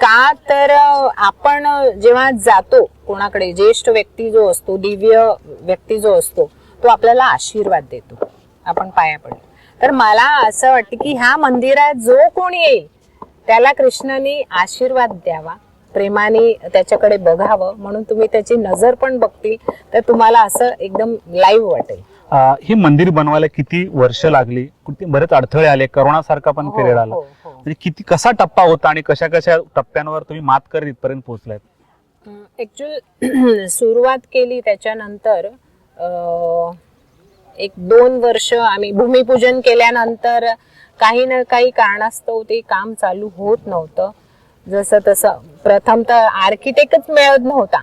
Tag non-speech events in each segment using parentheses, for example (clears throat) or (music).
का तर आपण जेव्हा जातो कोणाकडे ज्येष्ठ व्यक्ती जो असतो दिव्य व्यक्ती जो असतो तो आपल्याला आशीर्वाद देतो. आपण पाया पडतो तर मला असं वाटतं की ह्या मंदिरात जो कोणी येईल त्याला कृष्णाने आशीर्वाद द्यावा प्रेमाने त्याच्याकडे बघावं म्हणून तुम्ही त्याची नजर पण बघतील तर तुम्हाला असं एकदम लाईव्ह वाटेल. हे मंदिर बनवायला किती वर्ष लागली? किती बरेच अडथळे आले करोना सारखा पण हो, पिरियड आला. हो, हो. म्हणजे किती कसा टप्पा होता आणि कशा कशा टप्प्यांवर तुम्ही मात करत इथपर्यंत पोहोचलायत? ऍक्च्युअल (clears throat) सुरुवात केली त्याच्यानंतर एक दोन वर्ष आम्ही भूमिपूजन केल्यानंतर काही ना काही कारणास्तव ते काम चालू होत नव्हतं. जसं तसं प्रथम तर आर्किटेक्टच मिळत नव्हता.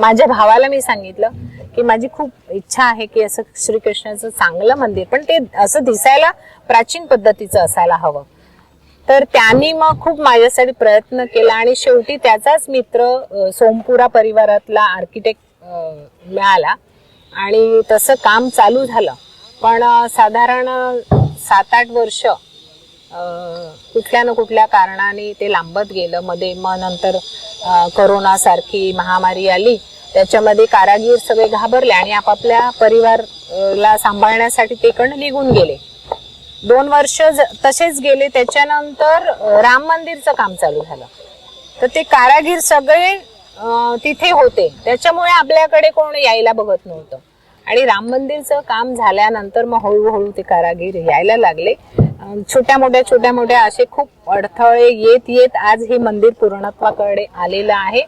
माझ्या भावाला मी सांगितलं की माझी खूप इच्छा आहे की असं श्रीकृष्णाचं चांगलं मंदिर पण ते असं दिसायला प्राचीन पद्धतीचं असायला हवं. तर त्यांनी मग खूप माझ्यासाठी प्रयत्न केला आणि शेवटी त्याचाच मित्र सोमपुरा परिवारातला आर्किटेक्ट मिळाला. आणि तसं काम चालू झालं. पण साधारण सात आठ वर्ष कुठल्या ना कुठल्या कारणाने ते लांबत गेलं. मध्ये मग नंतर करोना करोनासारखी महामारी आली त्याच्यामध्ये कारागीर सगळे घाबरले आणि आपापल्या परिवारला सांभाळण्यासाठी ते निघून गेले. दोन वर्ष ज- तसेच गेले त्याच्यानंतर राम मंदिरचं काम चालू झालं. तर ते कारागीर सगळे तिथे होते. त्याच्यामुळे आपल्याकडे कोण यायला बघत नव्हतं. आणि राम मंदिरचं काम झाल्यानंतर मग हळूहळू ते कारागीर यायला लागले. छोट्या मोठ्या छोट्या मोठ्या असे खूप अडथळे येत येत आज हे मंदिर पूर्णत्वाकडे आलेलं आहे.